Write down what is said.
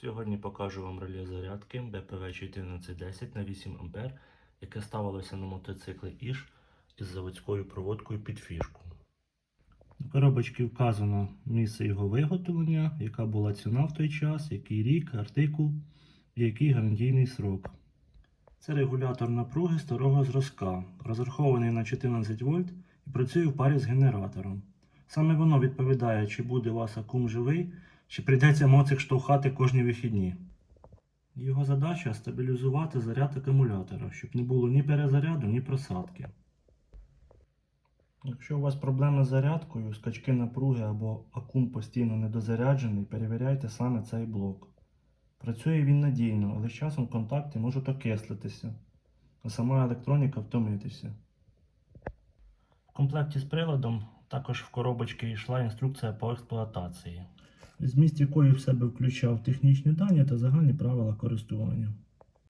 Сьогодні покажу вам реле зарядки БПВ 1410 на 8 А, яке ставилося на мотоцикли Іж із заводською проводкою під фішку. На коробочці вказано місце його виготовлення, яка була ціна в той час, який рік, артикул і який гарантійний срок. Це регулятор напруги старого зразка, розрахований на 14 вольт і працює в парі з генератором. Саме воно відповідає, чи буде у вас акум живий, чи прийдеться моцик штовхати кожні вихідні. Його задача стабілізувати заряд акумулятора, щоб не було ні перезаряду, ні просадки. Якщо у вас проблеми з зарядкою, скачки напруги або акум постійно недозаряджений, перевіряйте саме цей блок. Працює він надійно, але з часом контакти можуть окислитися, а сама електроніка втомитися. В комплекті з приладом також в коробочці йшла інструкція по експлуатації, зміст якої в себе включав технічні дані та загальні правила користування.